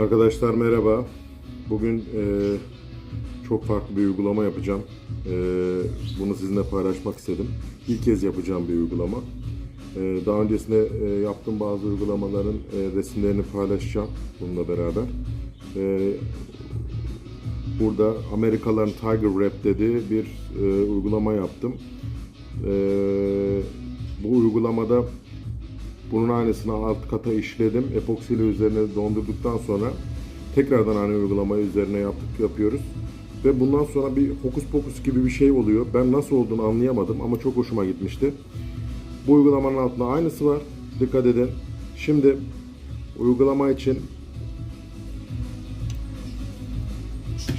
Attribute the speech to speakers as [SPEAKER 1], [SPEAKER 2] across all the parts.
[SPEAKER 1] Arkadaşlar merhaba. Bugün e, çok farklı bir uygulama yapacağım. E, bunu sizinle paylaşmak istedim. İlk kez yapacağım bir uygulama. E, daha öncesinde e, yaptığım bazı uygulamaların e, resimlerini paylaşacağım bununla beraber. E, burada Amerikalıların Tiger Rap dediği bir e, uygulama yaptım. E, bu uygulamada bunun aynısını alt kata işledim. Epoksiyle üzerine dondurduktan sonra tekrardan aynı uygulamayı üzerine yaptık yapıyoruz. Ve bundan sonra bir hokus pokus gibi bir şey oluyor. Ben nasıl olduğunu anlayamadım ama çok hoşuma gitmişti. Bu uygulamanın altında aynısı var. Dikkat edin. Şimdi uygulama için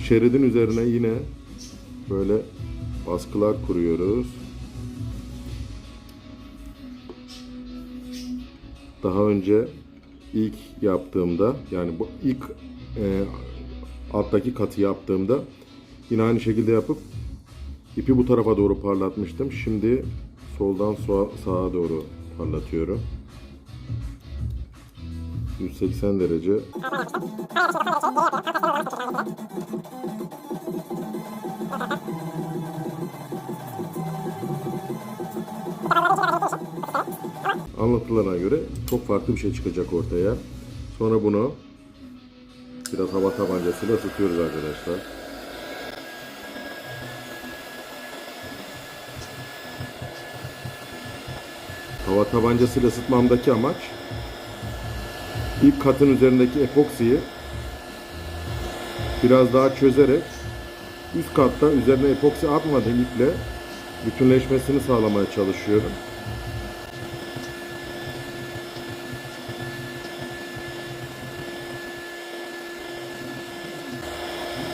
[SPEAKER 1] şeridin üzerine yine böyle baskılar kuruyoruz. Daha önce ilk yaptığımda yani bu ilk e, alttaki katı yaptığımda yine aynı şekilde yapıp ipi bu tarafa doğru parlatmıştım. Şimdi soldan sağa, sağa doğru parlatıyorum. 180 derece. Anlatılana göre çok farklı bir şey çıkacak ortaya. Sonra bunu biraz hava tabancasıyla ısıtıyoruz arkadaşlar. Hava tabancasıyla ısıtmamdaki amaç ilk katın üzerindeki epoksiyi biraz daha çözerek üst katta üzerine epoksi atmadan iple bütünleşmesini sağlamaya çalışıyorum.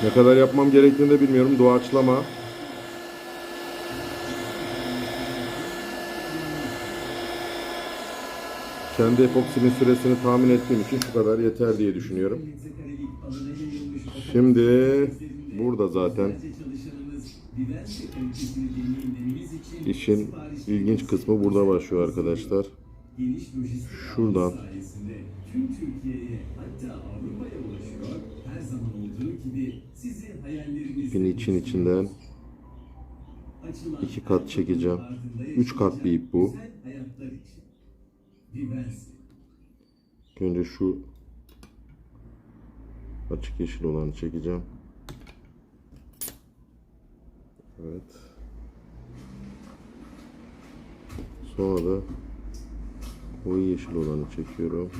[SPEAKER 1] Ne kadar yapmam gerektiğini de bilmiyorum. Doğaçlama. Kendi epoksinin süresini tahmin ettiğim için şu kadar yeter diye düşünüyorum. Şimdi burada zaten işin ilginç kısmı burada başlıyor arkadaşlar. Şuradan
[SPEAKER 2] tüm Türkiye'ye hatta Avrupa'ya ulaşıyor. Her zaman olduğu gibi sizi hayallerinizin
[SPEAKER 1] ipin için içinden iki kat çekeceğim. Üç kat bir ip bu. Önce şu açık yeşil olanı çekeceğim. Evet. Sonra da koyu yeşil olanı çekiyorum.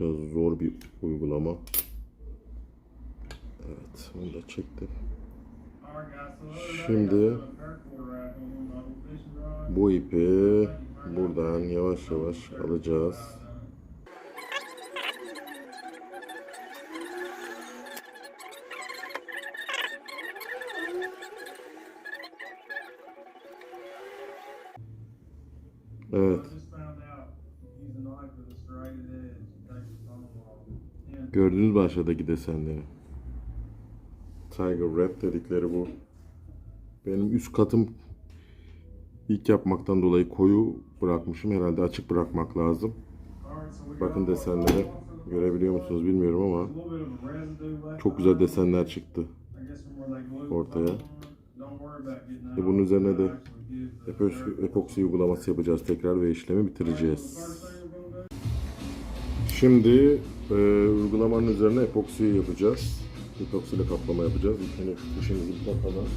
[SPEAKER 1] Biraz zor bir uygulama. Evet, onu da çektim. Şimdi bu ipi buradan yavaş yavaş alacağız. Evet, gördünüz mü aşağıdaki desenleri? Tiger Rap dedikleri bu. Benim üst katım ilk yapmaktan dolayı koyu bırakmışım. Herhalde açık bırakmak lazım. Bakın desenleri görebiliyor musunuz bilmiyorum ama çok güzel desenler çıktı ortaya. Ve bunun üzerine de epoksi, uygulaması yapacağız tekrar ve işlemi bitireceğiz. Şimdi e, uygulamanın üzerine epoksi yapacağız. Epoksi ile kaplama yapacağız. İlk önce şu fişimizi bir takalım.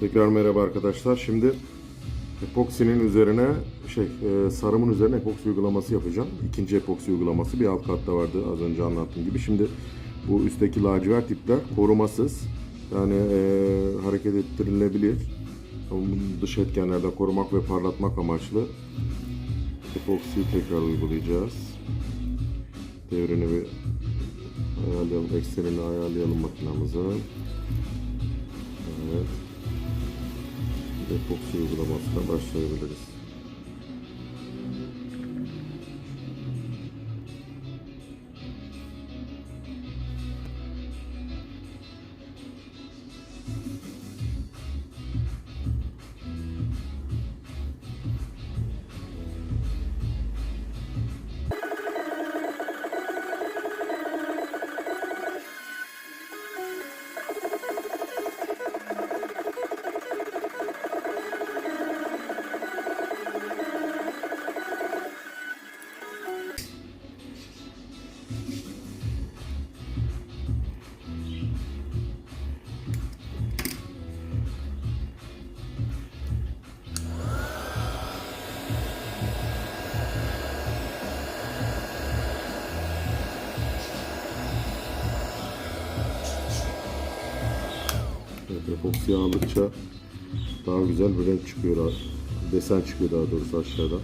[SPEAKER 1] Tekrar merhaba arkadaşlar. Şimdi epoksinin üzerine şey e, sarımın üzerine epoksi uygulaması yapacağım. İkinci epoksi uygulaması bir alt katta vardı az önce anlattığım gibi. Şimdi bu üstteki lacivert ipler korumasız. Yani e, hareket ettirilebilir. Dış etkenlerden korumak ve parlatmak amaçlı epoksiyi tekrar uygulayacağız. Devrini bir ayarlayalım, eksenini ayarlayalım makinamızın. Evet. Epoksi uygulamasına başlayabiliriz. Evet, epoksi aldıkça daha güzel bir renk çıkıyor. Desen çıkıyor daha doğrusu aşağıda.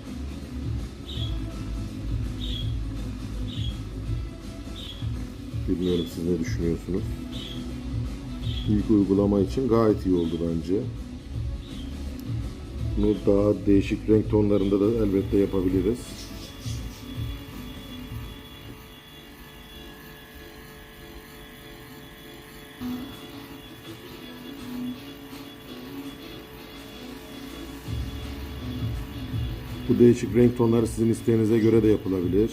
[SPEAKER 1] Bilmiyorum siz ne düşünüyorsunuz. İlk uygulama için gayet iyi oldu bence. Bunu daha değişik renk tonlarında da elbette yapabiliriz. Bu değişik renk tonları sizin isteğinize göre de yapılabilir.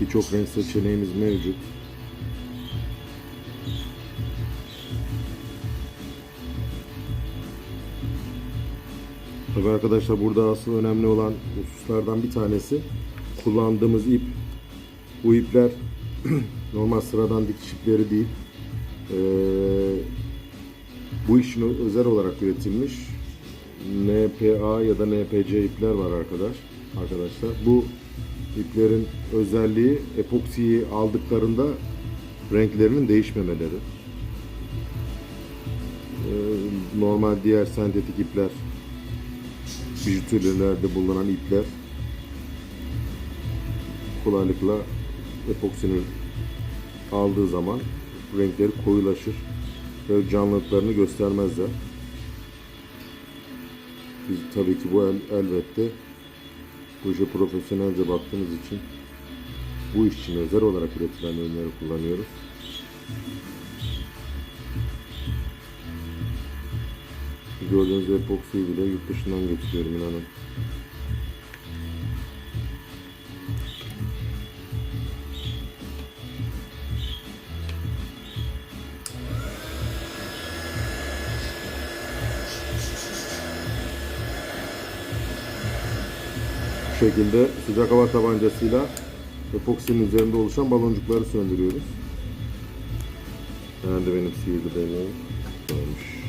[SPEAKER 1] Birçok renk seçeneğimiz mevcut. Tabii arkadaşlar burada asıl önemli olan hususlardan bir tanesi kullandığımız ip. Bu ipler normal sıradan dikiş ipleri değil. Ee, bu işin özel olarak üretilmiş NPA ya da NPC ipler var arkadaş arkadaşlar. Bu iplerin özelliği epoksiyi aldıklarında renklerinin değişmemeleri. Ee, normal diğer sentetik ipler bijuterilerde bulunan ipler kolaylıkla epoksinin aldığı zaman renkleri koyulaşır ve canlılıklarını göstermezler. Biz tabii ki bu el, elbette bu işe profesyonelce baktığımız için bu iş için özel olarak üretilen ürünleri kullanıyoruz. Gördüğünüz epoksiyi bile yurt dışından getiriyorum inanın. Şekilde sıcak hava tabancasıyla epoksinin üzerinde oluşan baloncukları söndürüyoruz. Nerede benim sihirli değneğim? Olmuş.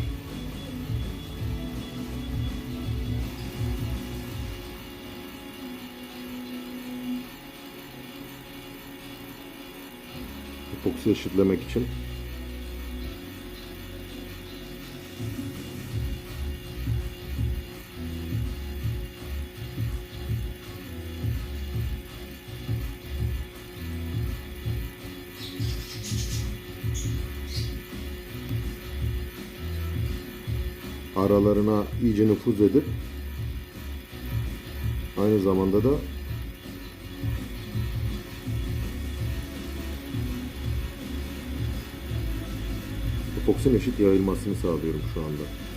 [SPEAKER 1] Epoksi eşitlemek için aralarına iyice nüfuz edip aynı zamanda da epoksin eşit yayılmasını sağlıyorum şu anda.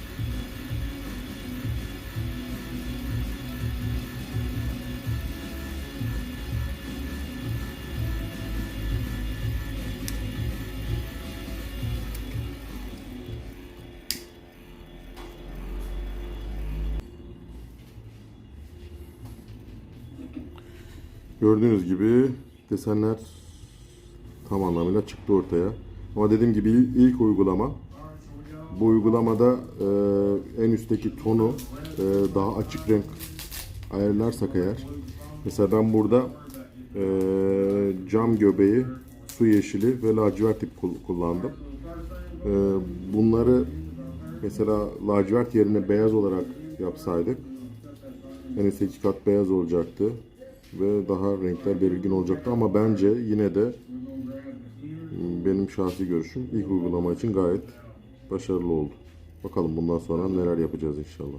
[SPEAKER 1] Gördüğünüz gibi desenler tam anlamıyla çıktı ortaya. Ama dediğim gibi ilk uygulama. Bu uygulamada e, en üstteki tonu e, daha açık renk ayarlarsak eğer. Mesela ben burada e, cam göbeği, su yeşili ve lacivert ip kul- kullandım. E, bunları mesela lacivert yerine beyaz olarak yapsaydık en üstte iki kat beyaz olacaktı ve daha renkler belirgin olacaktı ama bence yine de benim şahsi görüşüm ilk uygulama için gayet başarılı oldu.
[SPEAKER 2] Bakalım bundan sonra neler yapacağız inşallah.